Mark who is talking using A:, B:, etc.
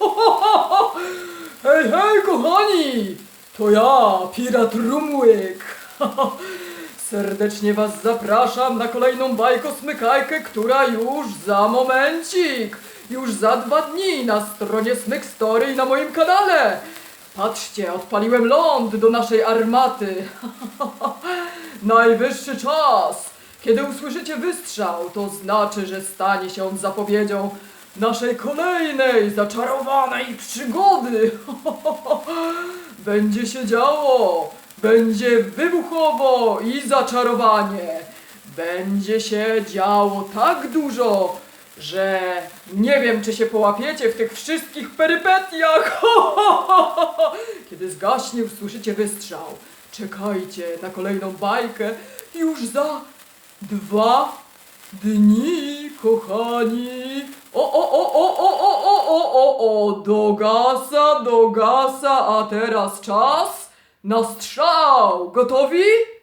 A: Hej, hej, kochani! To ja, pirat Rumłyk. Serdecznie was zapraszam na kolejną bajkosmykajkę, która już za momencik, już za dwa dni na stronie Smyk Story i na moim kanale. Patrzcie, odpaliłem ląd do naszej armaty. Najwyższy czas. Kiedy usłyszycie wystrzał, to znaczy, że stanie się on zapowiedzią naszej kolejnej zaczarowanej przygody. Będzie się działo, będzie wybuchowo i zaczarowanie. Będzie się działo tak dużo, że nie wiem, czy się połapiecie w tych wszystkich perypetiach. Kiedy zgaśnie, usłyszycie wystrzał. Czekajcie na kolejną bajkę już za dwa dni, kochani. O, o, o, o, o, o, o, o, o, o, do gasa, do gasa, a teraz czas na strzał. Gotowi?